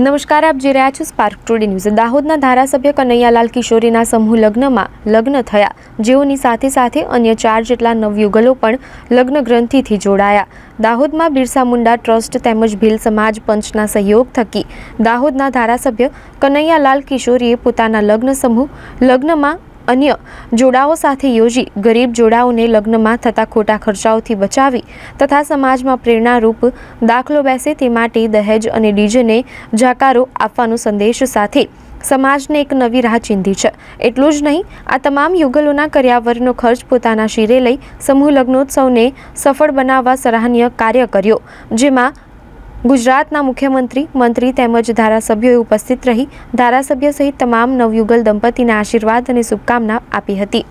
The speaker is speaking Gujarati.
નમસ્કાર, આપ જોઈ રહ્યા છો સ્પાર્ક ટુડે ન્યૂઝ દાહોદના ધારાસભ્ય કનૈયાલાલ કિશોરીના સમૂહ લગ્નમાં લગ્ન થયા. જેઓની સાથે સાથે અન્ય ચાર જેટલા નવયુગલો પણ લગ્ન ગ્રંથિથી જોડાયા. દાહોદમાં બિરસા મુંડા ટ્રસ્ટ તેમજ ભીલ સમાજ પંચના સહયોગ થકી દાહોદના ધારાસભ્ય કનૈયાલાલ કિશોરીએ પોતાના લગ્ન સમૂહ લગ્નમાં અન્ય જોડાઓ સાથે યોજી ગરીબ જોડાઓને લગ્નમાં થતા ખોટા ખર્ચાઓથી બચાવી તથા સમાજમાં પ્રેરણારૂપ દાખલો બેસે તે માટે દહેજ અને ડીજેને જાકારો આપવાનો સંદેશ સાથે સમાજને એક નવી રાહ ચીંધી છે. એટલું જ નહીં, આ તમામ યુગલોના કર્યાવરનો ખર્ચ પોતાના શિરે લઈ સમૂહ લગ્નોત્સવને સફળ બનાવવા સરાહનીય કાર્ય કર્યો, જેમાં ગુજરાતના મુખ્યમંત્રી, મંત્રી તેમજ ધારાસભ્યોએ ઉપસ્થિત રહી ધારાસભ્ય સહિત તમામ નવયુગલ દંપતીને આશીર્વાદ અને શુભકામના આપી હતી.